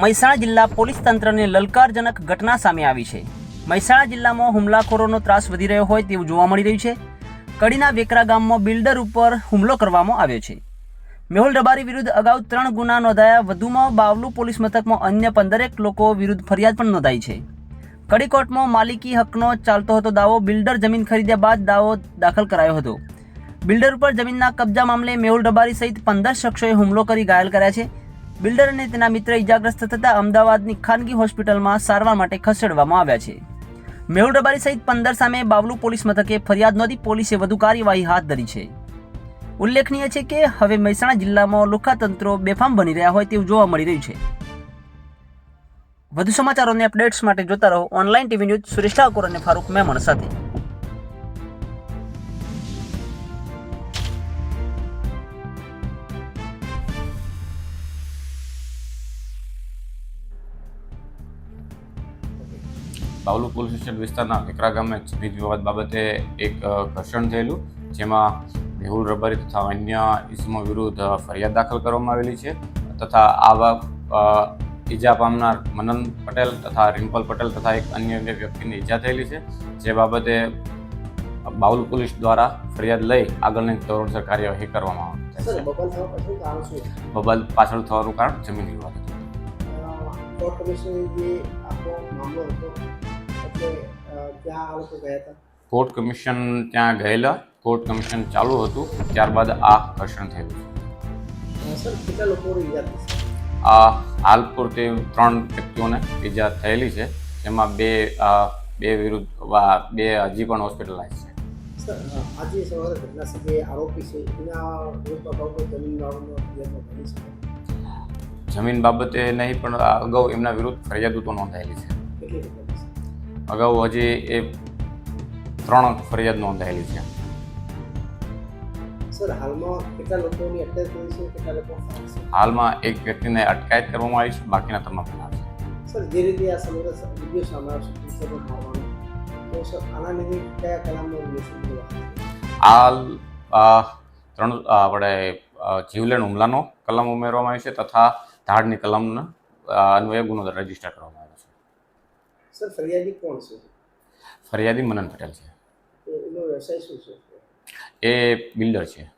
મહેસાણા જિલ્લા પોલીસ તંત્રની લલકારજનક ઘટના સામે આવી છે. મહેસાણા જિલ્લામાં હુમલાખોરોનો ત્રાસ વધી રહ્યો હોય તેવું જોવા મળી રહ્યું છે. કડીના વેકરા ગામમાં બિલ્ડર ઉપર હુમલો કરવામાં આવ્યો છે. મેહુલ રબારી વિરુદ્ધ અગાઉ ત્રણ ગુના નોંધાયા, વધુમાં બાવલુ પોલીસ મથકમાં અન્ય પંદરેક લોકો વિરુદ્ધ ફરિયાદ પણ નોંધાઈ છે. કડી કોર્ટમાં માલિકી હકનો ચાલતો હતો દાવો, બિલ્ડર જમીન ખરીદ્યા બાદ દાવો દાખલ કરાયો હતો. બિલ્ડર ઉપર જમીનના કબજા મામલે મેહુલ રબારી સહિત પંદર શખ્સોએ હુમલો કરી ઘાયલ કર્યા છે. બિલ્ડર અને તેના મિત્ર ઇજાગ્રસ્ત થતાં અમદાવાદની ખાનગી હોસ્પિટલમાં સારવાર માટે ખસેડવામાં આવ્યા છે. મેહુલ રબારી સહિત પંદર સામે બાવલુ પોલીસ મથકે ફરિયાદ નોંધી પોલીસે વધુ કાર્યવાહી હાથ ધરી છે. ઉલ્લેખનીય છે કે હવે મહેસાણા જિલ્લામાં લુખાતંત્રો બેફામ બની રહ્યા હોય તેવું જોવા મળી રહ્યું છે. વધુ સમાચારોને અપડેટ્સ માટે જોતા રહો online TV news Suresh Thakor અને ફારૂક મહેમણ સાથે. બાવલુ પોલીસ સ્ટેશન વિસ્તારના વેકરા ગામે વીજ વિવાદ બાબતે એક ઘર્ષણ થયેલું જેમાં મેહુલ રબારી તથા અન્ય ઇસમો વિરુદ્ધ ફરિયાદ દાખલ કરવામાં આવેલી છે તથા આવા ઈજા પામનાર મનન પટેલ તથા રિમ્પલ પટેલ તથા એક અન્ય વ્યક્તિને ઈજા થયેલી છે જે બાબતે બાઉલ પોલીસ દ્વારા ફરિયાદ લઈ આગળની ધોરણસર કાર્યવાહી કરવામાં આવે છે. બબલ પાછળ થવાનું કારણ જમીન વિવાદ હતો કોર્ટ ત્યાં આ લોકો ગયા હતા. કમિશન ત્યાં ગયેલા. કોર્ટ કમિશન ચાલુ હતું. ત્યારબાદ આ ઘર્ષણ થયું. સર કેટલા લોકોને ઈજા થઈ આ હાલ પૂરતી ત્રણ વ્યક્તિઓને ઈજા થયેલી છે. જેમાં બે બે વિરુદ્ધ બે હજી પણ હોસ્પિટલાઇઝ છે. આજે સવારે ઘટના છે આરોપી છે. એના વિરુદ્ધ જમીન છે? જમીન બાબતે નહીં પણ અગાઉ એમના વિરુદ્ધ ફરિયાદો તો નોંધાયેલી છે. અગાઉ હજી એ ત્રણ ફરિયાદ નોંધાયેલી છે. હાલમાં એક વ્યક્તિને અટકાયત કરવામાં આવી છે બાકીના તમામ છે. સર જે રીતે આ સમગ્ર વીડિયો સામે આવશે આના કયા કલામનો હાલ ત્રણ આપણે જીવલેણ હુમલાનો કલમ ઉમેરવામાં આવી છે તથા ધાડની કલમનો અન્વયે ગુનો રજિસ્ટર કરવામાં આવ્યો સર ફરિયાદી કોણ છે? ફરિયાદી મનન પટેલ છે. એનો વ્યવસાય શું છે? એ બિલ્ડર છે.